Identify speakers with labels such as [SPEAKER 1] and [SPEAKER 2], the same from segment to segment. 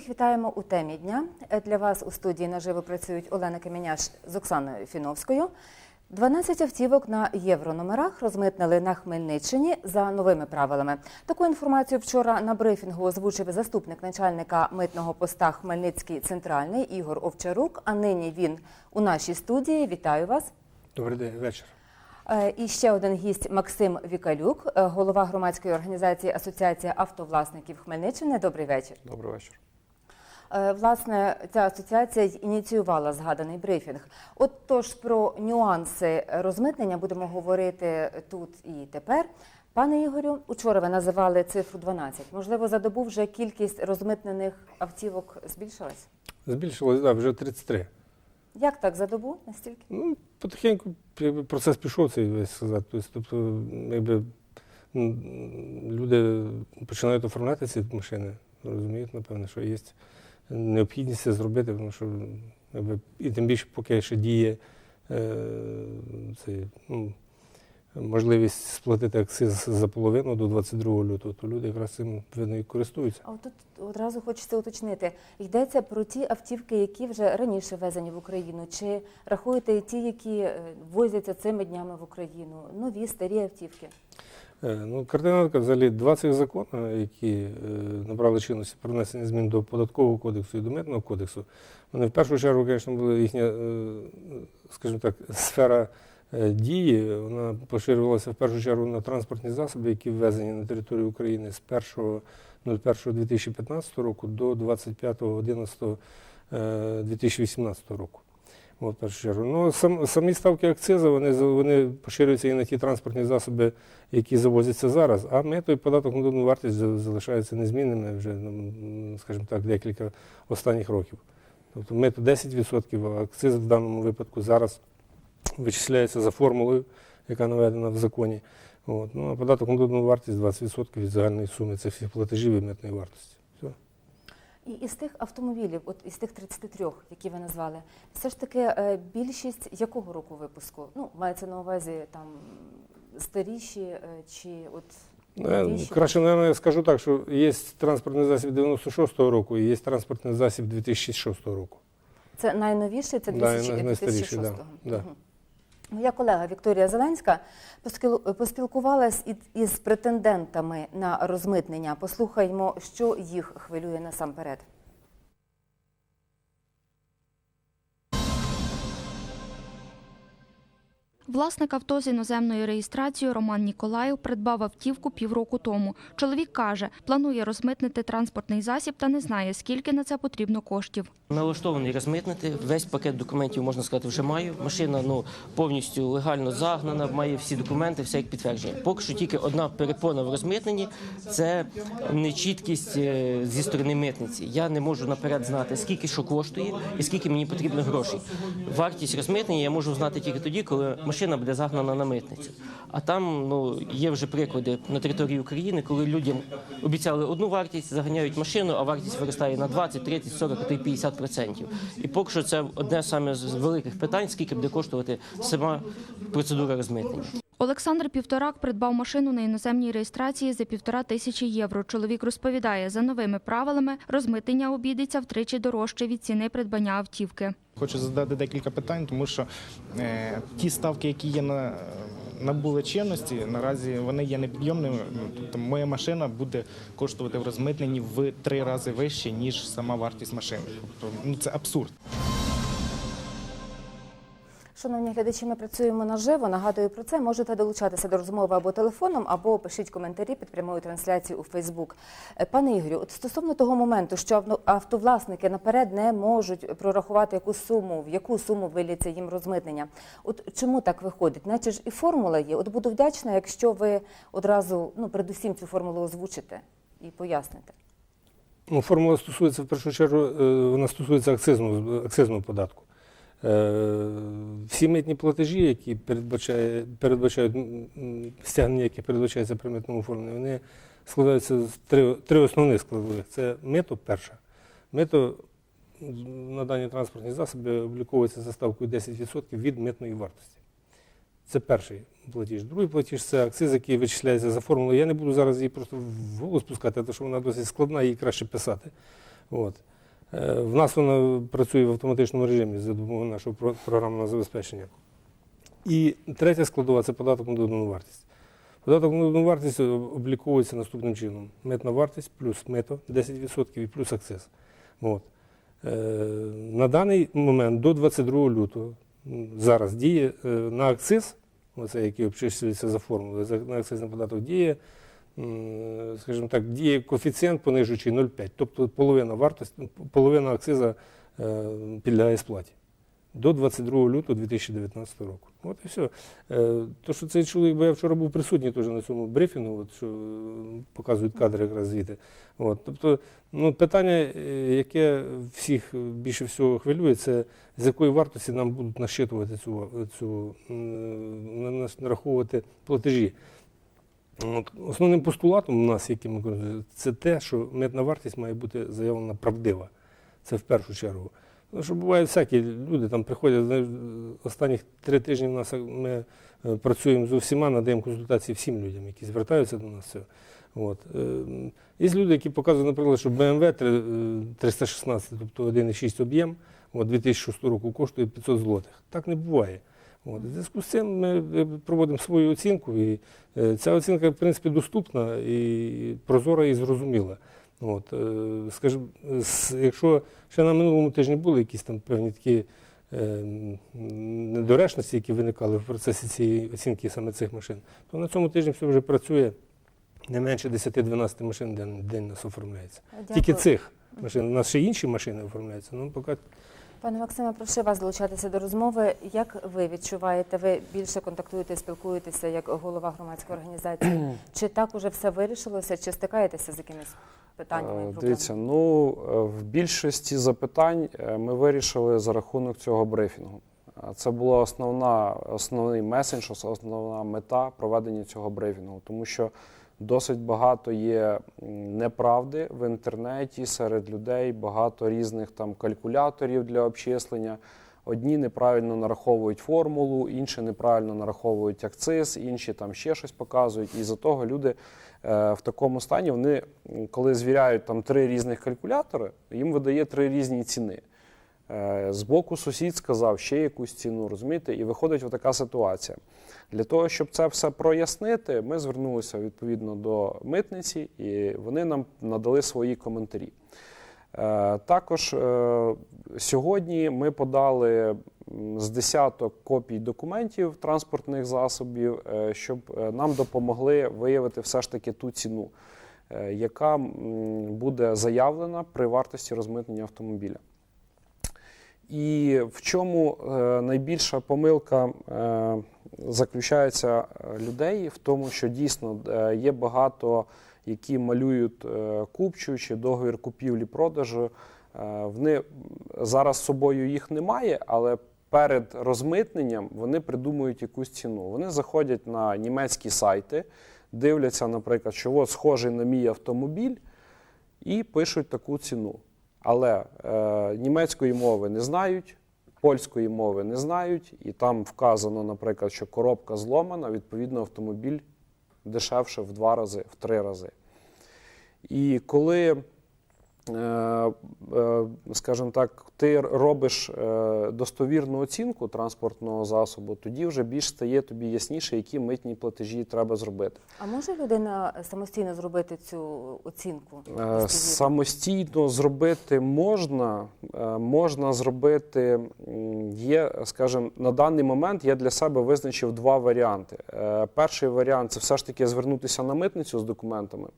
[SPEAKER 1] Усіх вітаємо у темі дня. Для вас у студії наживо працюють Олена Каменяш з Оксаною Фіновською. 12 автівок на єврономерах розмитнили на Хмельниччині за новими правилами. Таку інформацію вчора на брифінгу озвучив заступник начальника митного поста Хмельницький центральний Ігор Овчарук. А нині він у нашій студії. Вітаю вас.
[SPEAKER 2] Добрий день, вечір.
[SPEAKER 1] Е, І ще один гість Максим Вікалюк, е, голова громадської організації Асоціація автовласників Хмельниччини. Добрий вечір.
[SPEAKER 2] Добрий вечір.
[SPEAKER 1] Е, Власне, ця асоціація ініціювала згаданий брифінг. От тож про нюанси розмитнення будемо говорити тут і тепер. Пане Ігорю, учора ви називали цифру 12. Можливо, за добу вже кількість розмитнених автівок збільшилась?
[SPEAKER 2] Збільшилось, да, вже 33.
[SPEAKER 1] Як так за добу? Настільки?
[SPEAKER 2] Ну, потихеньку процес пішов цей весь сказати. Тобто, тобто якби, люди починають оформляти ці машини, розуміють, напевно, що є необхідність це зробити, тому що і тим більше, поки ще діє е, цей, ну, можливість сплатити акциз за половину до 22 лютого, то люди якраз цим видно і користуються.
[SPEAKER 1] А тут одразу хочеться уточнити. Йдеться про ті автівки, які вже раніше везені в Україну. Чи рахуєте ті, які е, возяться цими днями в Україну? Нові, старі автівки?
[SPEAKER 2] Е, Ну, картина взагалі, два цих закони, які е, набрали чинності про внесення змін до податкового кодексу і до митного кодексу, вони в першу чергу, звісно, була їхня, е, скажімо так, сфера дії, вона поширювалася в першу чергу на транспортні засоби, які ввезені на територію України з 1.01.2015 року до 25.11.2018 року. От, першу чергу. Ну, сам, самі ставки акцизу вони, вони поширюються і на ті транспортні засоби, які завозяться зараз. А мито і податок на додану вартість за- залишаються незмінними вже, ну, скажімо так, декілька останніх років. Тобто мито 10%, а акциз в даному випадку зараз вичисляється за формулою, яка наведена в законі. От. Ну, а податок на додану вартість 20% від загальної суми цих всіх платежів і митної вартості.
[SPEAKER 1] І із тих автомобілів, от із тих 33, які ви назвали, все ж таки е, більшість якого року випуску? Ну, мається на увазі там старіші е, чи от
[SPEAKER 2] Е,
[SPEAKER 1] новіші?
[SPEAKER 2] Краще, наверное, я скажу так, що є транспортний засіб 96-го року і є транспортний засіб 2006 року.
[SPEAKER 1] Це найновіший, це
[SPEAKER 2] Да,
[SPEAKER 1] 2000
[SPEAKER 2] най- найстаріший,
[SPEAKER 1] 2006
[SPEAKER 2] да, да.
[SPEAKER 1] Мгм. Моя колега Вікторія Зеленська поспілкувалась із претендентами на розмитнення. Послухаймо, що їх хвилює насамперед.
[SPEAKER 3] Власник авто з іноземною реєстрацією Роман Ніколаєв придбав автівку півроку тому. Чоловік каже, планує розмитнити транспортний засіб та не знає, скільки на це потрібно коштів.
[SPEAKER 4] Налаштований розмитнити. Весь пакет документів, можна сказати, вже маю. Машина ну, повністю легально загнана, має всі документи, все як підтвердження. Поки що тільки одна перепона в розмитненні це нечіткість е, зі сторони митниці. Я не можу наперед знати, скільки що коштує і скільки мені потрібно грошей. Вартість розмитнення я можу знати тільки тоді, коли машина буде загнана на митницю. А там ну, є вже приклади на території України, коли людям обіцяли одну вартість, заганяють машину, а вартість виростає на 20, 30, 40, а й 50 процентів. І поки що це одне саме з великих питань, скільки буде коштувати сама процедура розмитнення.
[SPEAKER 3] Олександр Півторак придбав машину на іноземній реєстрації за півтора тисячі євро. Чоловік розповідає, за новими правилами розмитнення обійдеться втричі дорожче від ціни придбання автівки.
[SPEAKER 5] Хочу задати декілька питань, тому що е, ті ставки, які є на набули чинності, наразі вони є непідйомними. Ну, Тобто моя машина буде коштувати в розмитненні в три рази вище, ніж сама вартість машини. Тобто ну це абсурд.
[SPEAKER 1] Шановні глядачі, ми працюємо наживо. Нагадую про це. Можете долучатися до розмови або телефоном, або пишіть коментарі під прямою трансляцією у Фейсбук. Е, Пане Ігорю, от стосовно того моменту, що автовласники наперед не можуть прорахувати яку суму, в яку суму виліться їм розмитнення. От чому так виходить? Наче ж і формула є. От буду вдячна, якщо ви одразу, ну передусім цю формулу озвучите і поясните.
[SPEAKER 2] Ну, формула стосується в першу чергу, е, вона стосується акцизного, акцизного податку. Е, Всі митні платежі, які передбачає, передбачають стягнення, які передбачаються при митному оформленні, вони складаються з три, три основних складових. Це мито перше. Мито на дані транспортні засоби обліковується за ставкою 10% від митної вартості. Це перший платіж. Другий платіж це акциз, який вичисляється за формулою. Я не буду зараз її просто в голос пускати, тому що вона досить складна, її краще писати. От. Е, В нас вона працює в автоматичному режимі за допомогою нашого програмного забезпечення. І третя складова це податок на додану вартість. Податок на додану вартість обліковується наступним чином: митна вартість плюс мито 10% і плюс акциз. От. Е, На даний момент до 22 лютого зараз діє е, на акциз, оце, який обчислюється за формулою, на акцизний податок діє, скажімо так, діє коефіцієнт понижуючий 0,5, тобто половина вартості, половина акциза е, підлягає сплаті. До 22 лютого 2019 року. От і все. Е, То, що цей чоловік, бо я вчора був присутній теж на цьому брифінгу, от, що показують кадри якраз звідти. От, тобто, ну, питання, е, яке всіх більше всього хвилює, це з якої вартості нам будуть нашитувати цю, цю нараховувати платежі. От, основним постулатом у нас, яким ми користуємося, це те, що митна вартість має бути заявлена правдива. Це в першу чергу. Тому що бувають всякі люди там приходять. Останніх три тижні в нас ми е, працюємо з усіма, надаємо консультації всім людям, які звертаються до нас. От. е, Є люди, які показують, наприклад, що BMW е, 316, тобто 1,6 об'єм, от 2006 року коштує 500 злотих. Так не буває. От. Зв'язку з цим ми е, проводимо свою оцінку, і е, ця оцінка, в принципі, доступна і прозора і зрозуміла. От, е, скажімо, якщо ще на минулому тижні були якісь там певні такі недоречності, які виникали в процесі цієї оцінки саме цих машин, то на цьому тижні все вже працює не менше 10-12 машин в день, нас оформляється. Тільки цих машин. У нас ще інші машини оформляються. Ну, поки
[SPEAKER 1] Пане Максиме, прошу вас долучатися до розмови. Як ви відчуваєте? Ви більше контактуєте, спілкуєтеся як голова громадської організації? Чи так уже все вирішилося? Чи стикаєтеся з якимись питаннями?
[SPEAKER 6] Е? Дивіться, ну е, в більшості запитань е, ми вирішили за рахунок цього брифінгу. Це була основна, основний меседж, основна мета проведення цього брифінгу, тому що досить багато є неправди в інтернеті серед людей, багато різних там калькуляторів для обчислення. Одні неправильно нараховують формулу, інші неправильно нараховують акциз, інші там ще щось показують. І за того люди е, в такому стані вони, коли звіряють там три різних калькулятори, їм видає три різні ціни. Е, Збоку сусід сказав ще якусь ціну, розумієте, і виходить отака ситуація. Для того, щоб це все прояснити, ми звернулися відповідно до митниці, і вони нам надали свої коментарі. Е, Також е, сьогодні ми подали з десяток копій документів транспортних засобів, щоб нам допомогли виявити все ж таки ту ціну, яка буде заявлена при вартості розмитнення автомобіля. І в чому е, найбільша помилка е, заключається е, людей в тому, що дійсно є багато, які малюють купчу чи договір купівлі-продажу. Вони зараз з собою їх немає, але перед розмитненням вони придумують якусь ціну. Вони заходять на німецькі сайти, дивляться, наприклад, що от схожий на мій автомобіль, і пишуть таку ціну. Але е, німецької мови не знають, польської мови не знають, і там вказано, наприклад, що коробка зломана, відповідно, автомобіль дешевше в два рази, в три рази. І коли, скажімо так, ти робиш е, достовірну оцінку транспортного засобу, тоді вже більш стає тобі ясніше, які митні платежі треба зробити.
[SPEAKER 1] А може людина самостійно зробити цю оцінку?
[SPEAKER 6] Е. Самостійно зробити можна, е, можна зробити, є, скажімо, на даний момент я для себе визначив два варіанти. Е, Перший варіант це все ж таки звернутися на митницю з документами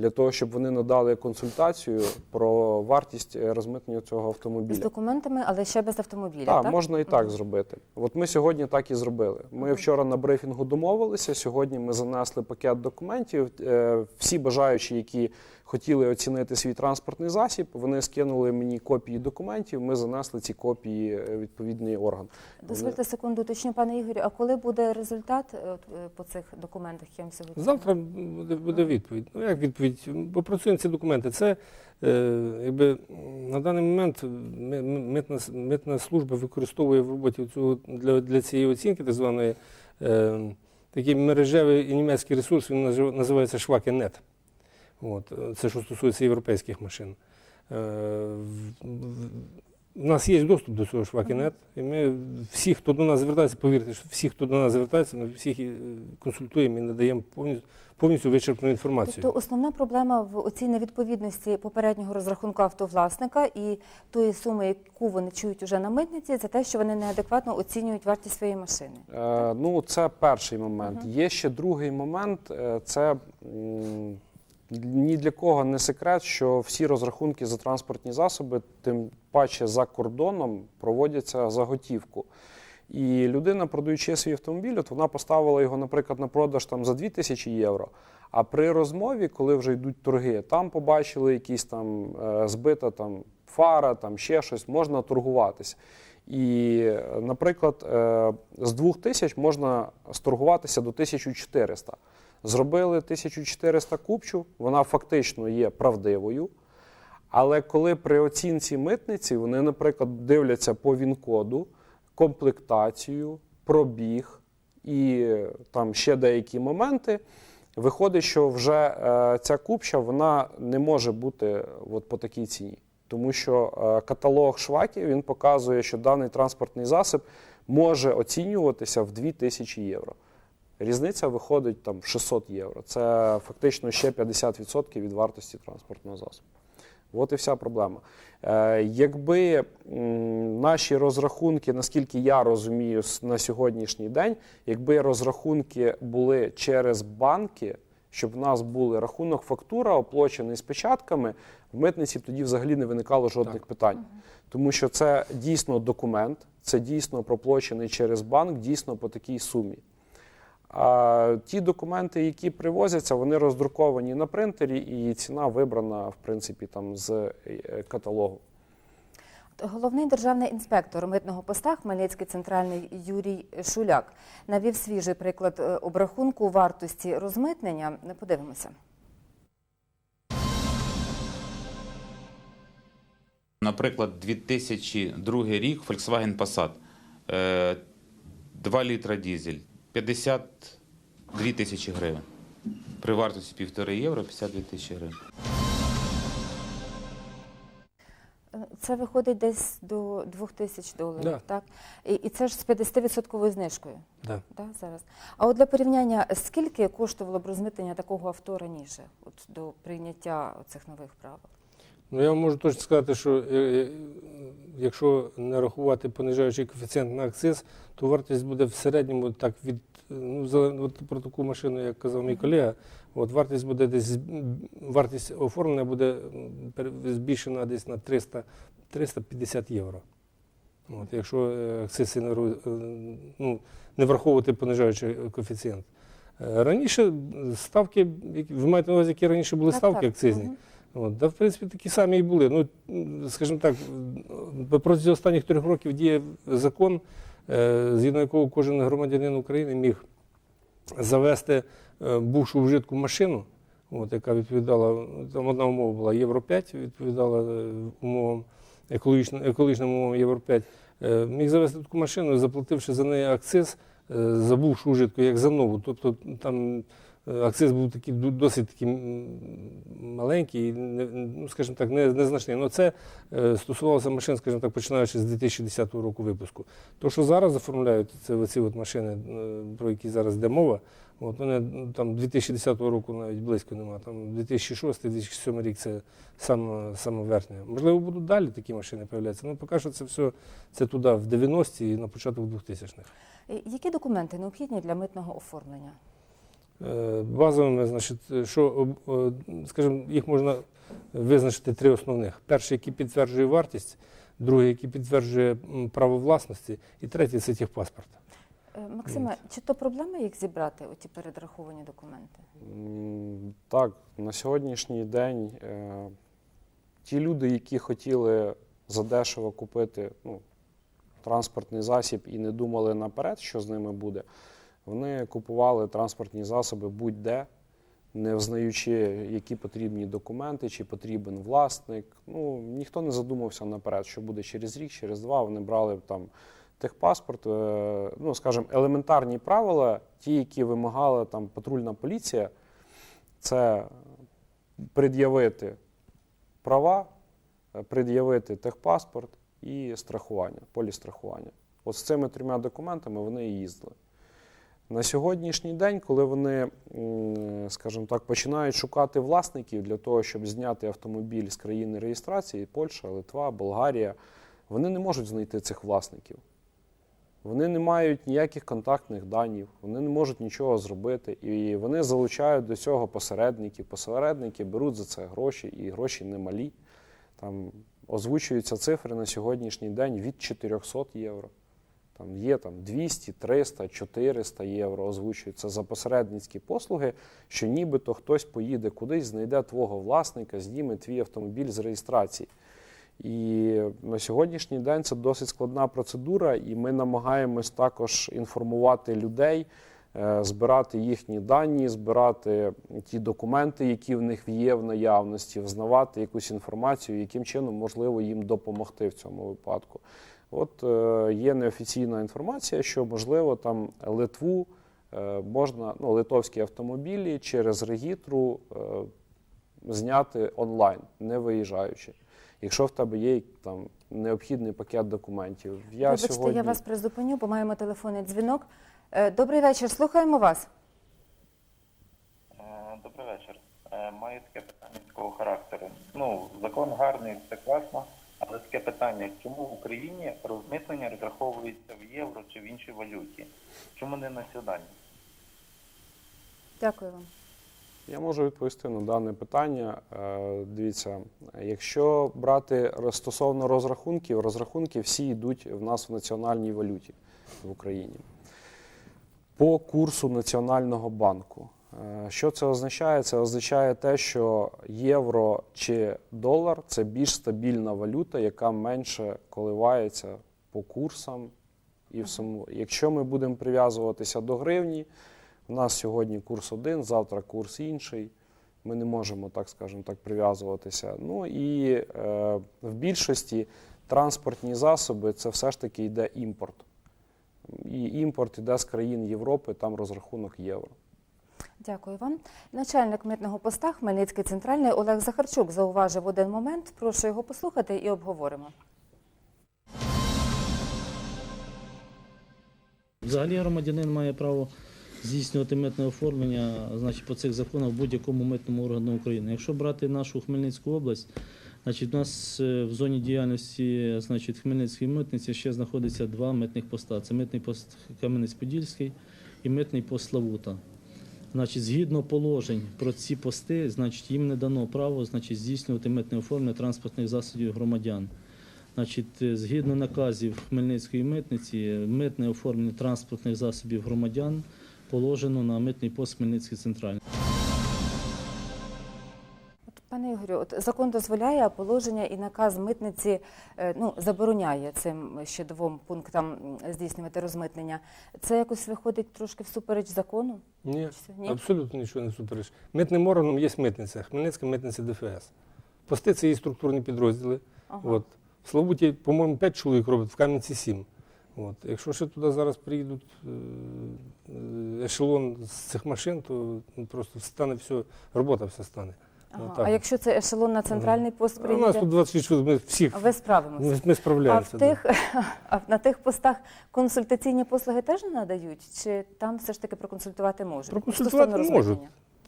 [SPEAKER 6] для того, щоб вони надали консультацію про вартість е, розмитнення цього автомобіля.
[SPEAKER 1] З документами, але ще без автомобіля,
[SPEAKER 6] Так,
[SPEAKER 1] так?
[SPEAKER 6] можна і так зробити. От ми сьогодні так і зробили. Ми вчора на брифінгу домовилися. Сьогодні ми занесли пакет документів. Е, Всі бажаючі, які хотіли оцінити свій транспортний засіб, вони скинули мені копії документів. Ми занесли ці копії е, в відповідний орган.
[SPEAKER 1] Дозвольте секунду, уточню, пане Ігорю, а коли буде результат е, е, по цих документах, які я вам сьогодні?
[SPEAKER 2] Завтра буде, буде відповідь. Ну як відповідь? Попрацюємо ці документи. Це е, якби на даний момент ми- ми- митна, митна служба використовує в роботі цього для, для цієї оцінки так званої е, такий мережевий і німецький ресурс, він називається Швакенет. От, е, це що стосується європейських машин. в- в- У нас є доступ до цього швакінет, і ми всі, хто до нас звертається, повірте, що всі, хто до нас звертається, ми всіх е, консультуємо і надаємо повністю, повністю вичерпну інформацію.
[SPEAKER 1] Тобто основна проблема в оцій невідповідності попереднього розрахунку автовласника і тої суми, яку вони чують уже на митниці, це те, що вони неадекватно оцінюють вартість своєї машини.
[SPEAKER 6] Е, ну, це перший момент. Є ще другий момент. е, Це м, ні для кого не секрет, що всі розрахунки за транспортні засоби, тим паче за кордоном, проводяться за готівку. І людина, продаючи свій автомобіль, от вона поставила його, наприклад, на продаж там за 2000 євро. А при розмові, коли вже йдуть торги, там побачили якісь там е, збита там фара, там ще щось, можна торгуватися. І, наприклад, е, з 2000 можна сторгуватися до 1400. Зробили 1400 купчу, вона фактично є правдивою. Але коли при оцінці митниці вони, наприклад, дивляться по ВІН-коду, комплектацію, пробіг і там ще деякі моменти, виходить, що вже е, ця купча вона не може бути от по такій ціні. Тому що е, каталог шваків він показує, що даний транспортний засіб може оцінюватися в 2000 євро. Різниця виходить там 600 євро. Це фактично ще 50% від вартості транспортного засобу. От і вся проблема. Е, якби м, наші розрахунки, наскільки я розумію, на сьогоднішній день, якби розрахунки були через банки, щоб в нас був рахунок фактура, оплачений з печатками, в митниці б тоді взагалі не виникало жодних питань. Тому що це дійсно документ, це дійсно проплачений через банк, дійсно по такій сумі. А ті документи, які привозяться, вони роздруковані на принтері, і ціна вибрана, в принципі, там з е, каталогу.
[SPEAKER 1] Головний державний інспектор митного поста Хмельницький центральний Юрій Шуляк навів свіжий приклад е, обрахунку вартості розмитнення. Подивимося.
[SPEAKER 7] Наприклад, 2002 рік Volkswagen Passat, е, 2 літра дізель, 52 тисячі гривень. При вартості 1,5 євро 52 тисячі гривень.
[SPEAKER 1] Це виходить десь до 2000 доларів,
[SPEAKER 2] Да.
[SPEAKER 1] так? І, і це ж з 50% знижкою.
[SPEAKER 2] Да.
[SPEAKER 1] Да, зараз. А от для порівняння, скільки коштувало б розмитнення такого авто раніше, от до прийняття цих нових правил?
[SPEAKER 2] Ну, я вам можу точно сказати, що е, е, якщо не рахувати понижаючий коефіцієнт на акциз, то вартість буде в середньому так від ну, за, от про таку машину, як казав мій колега, от вартість буде десь вартість оформлення буде збільшена десь на 300, 350 євро. От, якщо е, акциз не, ну, не враховувати понижаючий коефіцієнт. Раніше ставки, ви маєте на увазі, які раніше були ставки акцизні. От, да, в принципі, такі самі і були. Ну, скажімо так, протягом останніх трьох років діє закон, е, згідно якого кожен громадянин України міг завести е, бувшу вжитку машину, от, яка відповідала, там одна умова була Євро 5, відповідала е, умовам екологічним, екологічним умовам Євро 5. Е, Міг завести таку машину, заплативши за неї акциз, за бувшу вжитку, як за нову. Тобто там акциз був такий досить такий маленький, ну, скажімо так, незначний. Але це е, стосувалося машин, скажімо так, починаючи з 2010 року випуску. То, що зараз оформляють, це оці от машини, е, про які зараз йде мова, от вони ну, там 2010 року навіть близько нема. Там 2006-2007 рік це саме, саме верхня. Можливо, будуть далі такі машини з'являтися. Ну, поки що це все це туди, в 90-ті і на початок 2000-х.
[SPEAKER 1] Які документи необхідні для митного оформлення?
[SPEAKER 2] Е, Базовими, значить, що, е, скажімо, їх можна визначити три основних. Перший, який підтверджує вартість, другий, який підтверджує право власності, і третій це техпаспорт.
[SPEAKER 1] Е, Максиме, чи то проблема їх зібрати, оті передраховані документи?
[SPEAKER 6] Так, на сьогоднішній день е, ті люди, які хотіли задешево купити ну, транспортний засіб і не думали наперед, що з ними буде, вони купували транспортні засоби будь-де, не взнаючи, які потрібні документи, чи потрібен власник. Ну, ніхто не задумався наперед, що буде через рік, через два. Вони брали там техпаспорт, е, ну, скажімо, елементарні правила, ті, які вимагала там патрульна поліція, це пред'явити права, пред'явити техпаспорт і страхування, полістрахування. От з цими трьома документами вони і їздили. На сьогоднішній день, коли вони, скажімо так, починають шукати власників для того, щоб зняти автомобіль з країни реєстрації, Польща, Литва, Болгарія, вони не можуть знайти цих власників. Вони не мають ніяких контактних даних, вони не можуть нічого зробити, і вони залучають до цього посередників. Посередники беруть за це гроші, і гроші немалі. Там озвучуються цифри на сьогоднішній день від 400 євро. Там є там 200, 300, 400 євро озвучуються за посередницькі послуги, що нібито хтось поїде кудись, знайде твого власника, зніме твій автомобіль з реєстрації. І на сьогоднішній день це досить складна процедура, і ми намагаємось також інформувати людей, е, збирати їхні дані, збирати ті документи, які в них є в наявності, взнавати якусь інформацію, яким чином можливо їм допомогти в цьому випадку. От е, є неофіційна інформація, що можливо там Литву е, можна, ну, литовські автомобілі через регітру е, зняти онлайн, не виїжджаючи. Якщо в тебе є там необхідний пакет документів, я
[SPEAKER 1] Вибачте,
[SPEAKER 6] сьогодні
[SPEAKER 1] я вас призупиню, бо маємо телефонний дзвінок. Е, Добрий вечір, слухаємо вас.
[SPEAKER 8] Добрий вечір. Маю таке питання такого характеру. Ну, закон гарний, все класно, але таке питання, чому в Україні розмитнення розраховується в євро чи в іншій валюті? Чому не на сьогодні?
[SPEAKER 1] Дякую вам.
[SPEAKER 6] Я можу відповісти на дане питання. Е, Дивіться, якщо брати стосовно розрахунків, розрахунки всі йдуть в нас в національній валюті в Україні по курсу Національного банку. Е, Що це означає? Це означає те, що євро чи долар це більш стабільна валюта, яка менше коливається по курсам. І всьому. Якщо ми будемо прив'язуватися до гривні, у нас сьогодні курс один, завтра курс інший. Ми не можемо, так скажемо так, прив'язуватися. Ну і е, в більшості транспортні засоби це все ж таки йде імпорт. І імпорт йде з країн Європи, там розрахунок євро.
[SPEAKER 1] Дякую вам. Начальник митного поста Хмельницький центральний Олег Захарчук зауважив один момент. Прошу його послухати і обговоримо.
[SPEAKER 9] Взагалі громадянин має право здійснювати митне оформлення значить, по цих законах в будь-якому митному органу України. Якщо брати нашу Хмельницьку область, значить, у нас е, в зоні діяльності значить, Хмельницької митниці ще знаходиться два митних поста. Це митний пост Кам'янець-Подільський і митний пост Славута. Значить, згідно положень про ці пости, значить, їм не дано право значить, здійснювати митне оформлення транспортних засобів громадян. Значить, е, згідно наказів Хмельницької митниці, митне оформлення транспортних засобів громадян положено на митний пост Хмельницький центральний.
[SPEAKER 1] Ігорю, от закон дозволяє, а положення і наказ митниці е, ну, забороняє цим ще двом пунктам здійснювати розмитнення. Це якось виходить трошки всупереч закону?
[SPEAKER 2] Ні,
[SPEAKER 1] ні?
[SPEAKER 2] абсолютно нічого не суперечить. Митним органом є митниця, Хмельницька митниця ДФС. Пости це її структурні підрозділи.
[SPEAKER 1] Ага.
[SPEAKER 2] От. В Славуті, по-моєму, 5 чоловік робить, в Кам'янці 7. От. Якщо ще туди зараз приїдуть е, е, ешелон з цих машин, то просто стане все, робота вся стане.
[SPEAKER 1] Ага.
[SPEAKER 2] Отак.
[SPEAKER 1] А якщо це ешелон на центральний пост
[SPEAKER 2] А У нас тут
[SPEAKER 1] приїде,
[SPEAKER 2] 26 ми всіх
[SPEAKER 1] а ви справимося?
[SPEAKER 2] ми, ми
[SPEAKER 1] А
[SPEAKER 2] справляємося.
[SPEAKER 1] в
[SPEAKER 2] да.
[SPEAKER 1] а на тих постах консультаційні послуги теж не надають? Чи там все ж таки проконсультувати можуть?
[SPEAKER 2] Проконсультувати можуть.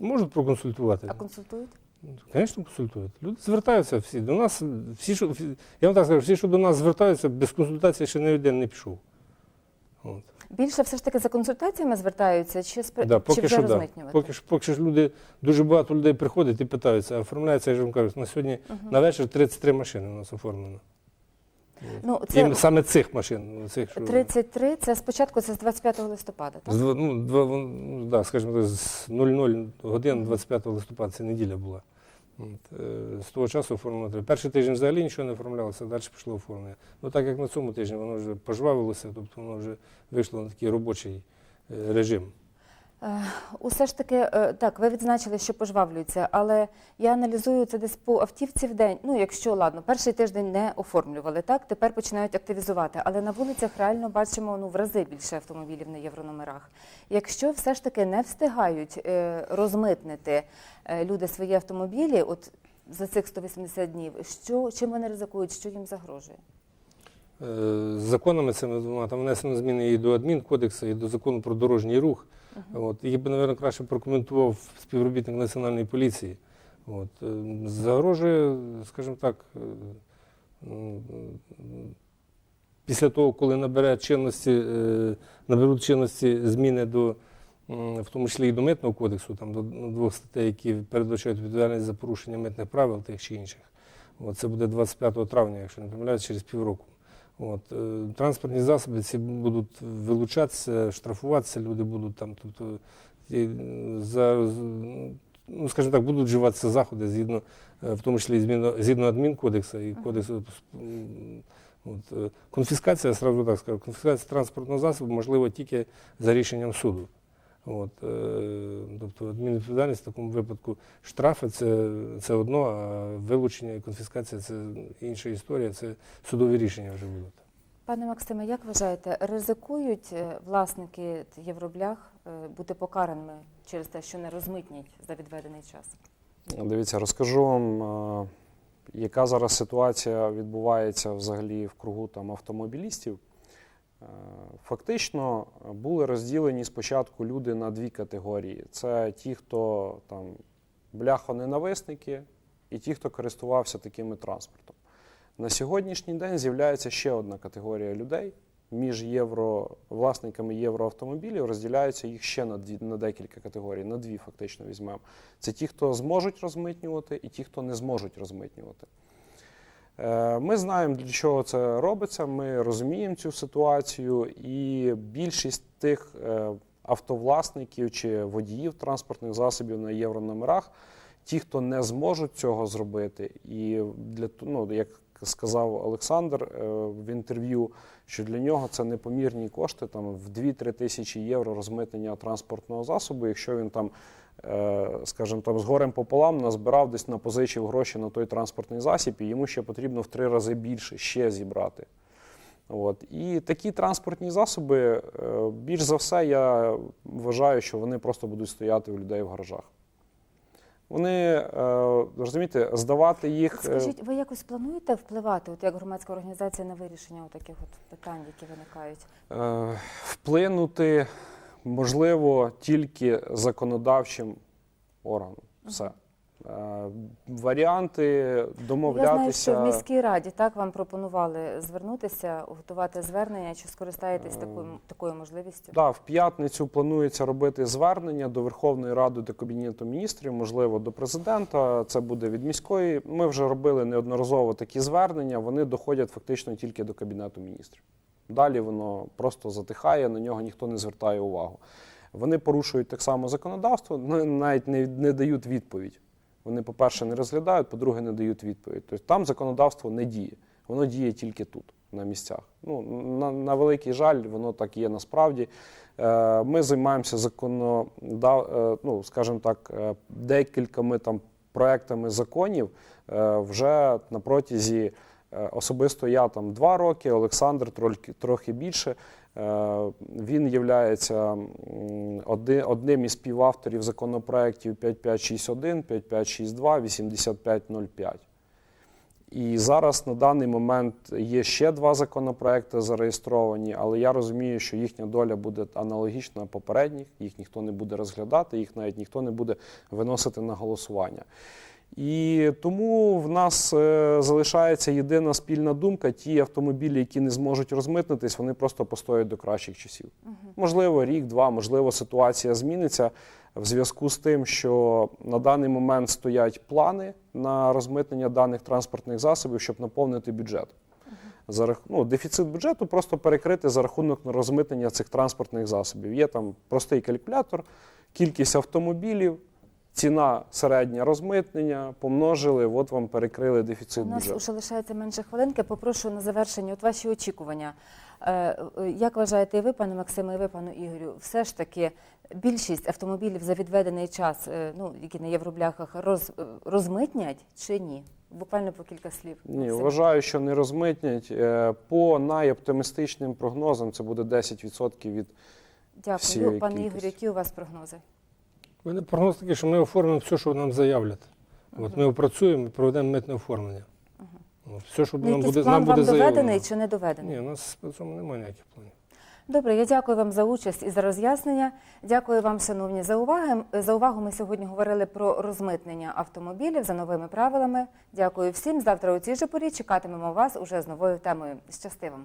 [SPEAKER 2] Можуть проконсультувати.
[SPEAKER 1] А консультують?
[SPEAKER 2] Звісно, консультують. Люди звертаються всі. До нас, всі, що, я вам так скажу, всі, що до нас звертаються, без консультації ще не один не пішов. От.
[SPEAKER 1] Більше все ж таки за консультаціями звертаються, чи, спри...
[SPEAKER 2] Да,
[SPEAKER 1] чи
[SPEAKER 2] поки,
[SPEAKER 1] вже
[SPEAKER 2] що, да.
[SPEAKER 1] розмитнювати?
[SPEAKER 2] поки, поки ж люди, дуже багато людей приходять і питаються, а оформляється, я ж вам кажу, на сьогодні на вечір 33 машини у нас оформлено.
[SPEAKER 1] Ну,
[SPEAKER 2] Це...
[SPEAKER 1] це
[SPEAKER 2] саме цих машин. Цих, що...
[SPEAKER 1] 33, це спочатку це з 25 листопада, так?
[SPEAKER 2] З, ну, два, ну, да, скажімо так, з 00 годин 25 листопада, це неділя була. Е, з того часу оформлено. Перший тиждень взагалі нічого не оформлялося, далі пішло оформлення. Ну так як на цьому тижні воно вже пожвавилося, тобто воно вже вийшло на такий робочий е, режим.
[SPEAKER 1] Е, Усе ж таки, е, так, ви відзначили, що пожвавлюється, але я аналізую це десь по автівці в день. Ну, якщо ладно, перший тиждень не оформлювали, так тепер починають активізувати. Але на вулицях реально бачимо ну в рази більше автомобілів на єврономерах. Якщо все ж таки не встигають е, розмитнити люди свої автомобілі, от за цих 180 днів. Що чим вони ризикують, що їм загрожує?
[SPEAKER 2] Законами цими двома там внесено зміни і до адмінкодексу, і до закону про дорожній рух. От, їх би, мабуть, краще прокоментував співробітник національної поліції. От, е, загрожує, скажімо так, е, після того, коли набере чинності, е, наберуть чинності зміни до, в тому числі і до митного кодексу, там до двох статей, які передбачають відповідальність за порушення митних правил тих чи інших. От, це буде 25 травня, якщо не помиляюсь, через півроку. От, е, транспортні засоби ці будуть вилучатися, штрафуватися, люди будуть там, тобто і, за, ну, скажімо так, будуть вживатися заходи згідно, е, в тому числі зміно, згідно адмінкодексу і кодексу. От, е, конфіскація, сразу так скажу, конфіскація транспортного засобу можливо тільки за рішенням суду. От, е, тобто адмінвідповідальність в такому випадку штрафи це, це одно, а вилучення і конфіскація це інша історія, це судові рішення вже будуть.
[SPEAKER 1] Пане Максиме, як вважаєте, ризикують е, власники євроблях е, бути покараними через те, що не розмитнять за відведений час?
[SPEAKER 6] Дивіться, розкажу вам, яка зараз ситуація відбувається взагалі в кругу там, автомобілістів. Е, Фактично були розділені спочатку люди на дві категорії: це ті, хто там бляхоненависники, і ті, хто користувався такими транспортом. На сьогоднішній день з'являється ще одна категорія людей. Між євро, власниками євроавтомобілів розділяються їх ще на, дві, на декілька категорій, на дві фактично візьмемо. Це ті, хто зможуть розмитнювати, і ті, хто не зможуть розмитнювати. Е, Ми знаємо, для чого це робиться, ми розуміємо цю ситуацію, і більшість тих е, автовласників чи водіїв транспортних засобів на єврономерах, ті, хто не зможуть цього зробити, і для ну, як сказав Олександр е, в інтерв'ю, що для нього це непомірні кошти, там в 2-3 тисячі євро розмитнення транспортного засобу, якщо він там скажімо, там з горем пополам назбирав десь напозичив гроші на той транспортний засіб, і йому ще потрібно в три рази більше ще зібрати. От. І такі транспортні засоби, е, більш за все, я вважаю, що вони просто будуть стояти у людей в гаражах. Вони, е, розумієте, здавати їх. е,
[SPEAKER 1] Скажіть, ви якось плануєте впливати, от як громадська організація, на вирішення таких от питань, які виникають?
[SPEAKER 6] Е, Вплинути можливо тільки законодавчим органом. Все. Е, Варіанти
[SPEAKER 1] Я знаю, що в міській раді так вам пропонували звернутися, готувати звернення, чи скористаєтесь такою, такою можливістю?
[SPEAKER 6] Да, в п'ятницю планується робити звернення до Верховної Ради до Кабінету міністрів, можливо, до президента. Це буде від міської. Ми вже робили неодноразово такі звернення. Вони доходять фактично тільки до Кабінету міністрів. Далі воно просто затихає, на нього ніхто не звертає увагу. Вони порушують так само законодавство, ну, навіть не, не дають відповідь. Вони, по-перше, не розглядають, по-друге, не дають відповідь. Тобто там законодавство не діє, воно діє тільки тут, на місцях. Ну, на, на великий жаль, воно так є насправді. Е, Ми займаємося законодав, е, ну, скажімо так, е, декількома там проектами законів е, вже на протязі. Е, Особисто я там два роки, Олександр трохи, більше. Е, Він є одним із співавторів законопроєктів 5561, 5562, 8505. І зараз на даний момент є ще два законопроекти зареєстровані, але я розумію, що їхня доля буде аналогічна попередніх, їх ніхто не буде розглядати, їх навіть ніхто не буде виносити на голосування. І тому в нас е, залишається єдина спільна думка: ті автомобілі, які не зможуть розмитнитись, вони просто постоять до кращих часів. Можливо, рік, два, можливо, ситуація зміниться в зв'язку з тим, що на даний момент стоять плани на розмитнення даних транспортних засобів, щоб наповнити бюджет. За ну, дефіцит бюджету просто перекрити за рахунок розмитнення цих транспортних засобів. Є там простий калькулятор, кількість автомобілів, ціна середня розмитнення, помножили, от вам перекрили дефіцит
[SPEAKER 1] У нас
[SPEAKER 6] бюджету.
[SPEAKER 1] вже лишається менше хвилинки. Попрошу на завершення от ваші очікування. Е, е, Як вважаєте і ви, пане Максиме, і ви, пану Ігорю, все ж таки більшість автомобілів за відведений час, е, ну які на євробляхах, роз, розмитнять чи ні? Буквально по кілька слів.
[SPEAKER 6] Ні, вважаю, що не розмитнять. По найоптимістичним прогнозам це буде 10% від
[SPEAKER 1] Дякую,
[SPEAKER 6] всієї
[SPEAKER 1] пане. Ігорю. Які у вас прогнози?
[SPEAKER 2] У мене прогноз такий, що ми оформимо все, що нам заявлять. От ми опрацюємо і проведемо митне оформлення. От, все, що
[SPEAKER 1] Ну,
[SPEAKER 2] нам
[SPEAKER 1] якийсь
[SPEAKER 2] буде,
[SPEAKER 1] план
[SPEAKER 2] нам буде
[SPEAKER 1] вам доведений
[SPEAKER 2] заявлено.
[SPEAKER 1] чи не доведений?
[SPEAKER 2] Ні, у нас по цьому немає ніяких планів.
[SPEAKER 1] Добре, я дякую вам за участь і за роз'яснення. Дякую вам, шановні, за увагу. За увагу ми сьогодні говорили про розмитнення автомобілів за новими правилами. Дякую всім. Завтра у цій же порі чекатимемо вас уже з новою темою. Щасти вам!